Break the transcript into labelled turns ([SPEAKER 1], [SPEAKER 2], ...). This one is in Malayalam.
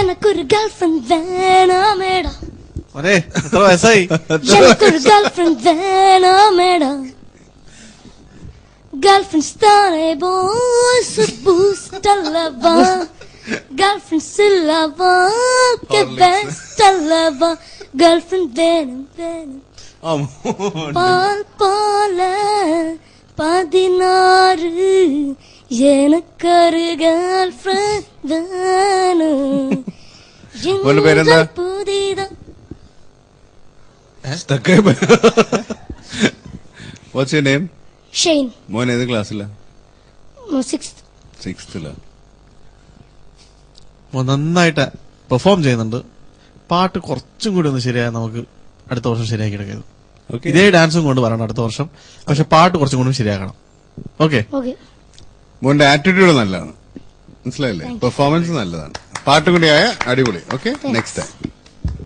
[SPEAKER 1] எனக்கு ஒரு கேர்ள் ஃப்ரெண்ட் வேணாம்
[SPEAKER 2] மேடம் ஒரே எத்தனை
[SPEAKER 1] வயசாய்? எனக்கு ஒரு கேர்ள் ஃப்ரெண்ட் வேணாம் மேடம் கேர்ள் ஃப்ரெண்ட்ஸ் தானே பாய்ஸ் பூஸ்ட் அல்லவா? கேர்ள் ஃப்ரெண்ட்ஸ் இல்லவா கே பெஸ்ட் அல்லவா? கேர்ள் ஃப்ரெண்ட் வேணும். வேணும் பால் பால பதினாறு. எனக்கொரு கேர்ள் ஃப்ரெண்ட் வேணும்
[SPEAKER 3] മോന്റെ പേരെന്താ?
[SPEAKER 1] எங்கள் புதிதா
[SPEAKER 3] Stuck ആയി പോയി. What's your name?
[SPEAKER 1] ഷെയ്ൻ
[SPEAKER 3] മോൻ ഏത് ക്ലാസ്സിലാ
[SPEAKER 1] സിക്സ്
[SPEAKER 3] സിക്സ്ത്തിലാ
[SPEAKER 2] മോൻ നന്നായിട്ട് പെർഫോം ചെയ്യുന്നുണ്ട് പാട്ട് കുറച്ചും കൂടി ഒന്ന് ശരിയായാൽ നമുക്ക് അടുത്ത വർഷം ശരിയാക്കി എടുക്കാം
[SPEAKER 3] ഓക്കെ
[SPEAKER 2] ഇതേ ഡാൻസും കൊണ്ട് വരണം അടുത്ത വർഷം പക്ഷെ പാട്ട് കുറച്ചും കൂടി ശരിയാക്കണം ഓക്കെ
[SPEAKER 1] ഓക്കെ
[SPEAKER 3] മോന്റെ ആറ്റിറ്റ്യൂഡ് നല്ലതാണ്. മനസ്സിലായില്ലേ? പെർഫോമൻസ് നല്ലതാണ്. പാട്ടുകൂടിയായ അടിപൊളി. Okay next time